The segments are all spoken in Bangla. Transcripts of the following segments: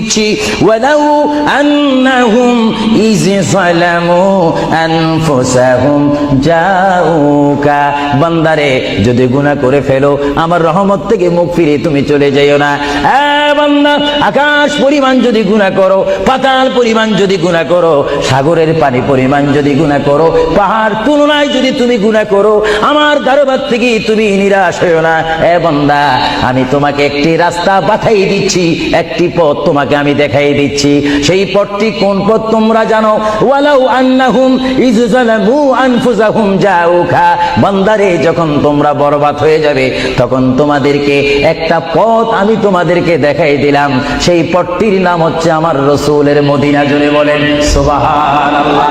দিচ্ছি। বান্দারে, যদি গুনাহ করে ফেলো, আমার রহমত থেকে মুখ ফিরে তুমি চলে যাইও না। আকাশ পরিমাণ যদি করো, পাতাল পরিমাণ যদি করো, সাগরের পানি পরিমাণ যদি গুনাহ করো, পাহাড় তুলনায় যদি তুমি গুনাহ করো, আমার দরবার থেকে তুমি নিরাশ হইও না। এ বান্দা, আমি তোমাকে একটি রাস্তা পাঠাই দিচ্ছি, একটি পথ তোমাকে আমি দেখাই দিচ্ছি। সেই পথটি কোন পথ তোমরা জানো? ওয়ালাউ আন্নাহুম ইজজালামু আনফুসাহুম বান্দারে, যখন তোমরা বরবাদ হয়ে যাবে, তখন তোমাদেরকে একটা পথ আমি তোমাদেরকে দেখাই দিলাম। সেই পথটির নাম হচ্ছে আমার রসুলের মদিনা জুড়ে বলেন, সুবহানাল্লাহ।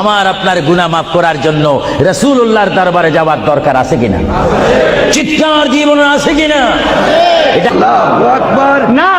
আমার আপনার গুণা মাফ করার জন্য রসুল্লাহর দরবারে যাওয়ার দরকার আছে কিনা? চিৎকার জীবন আছে কিনা? এটা না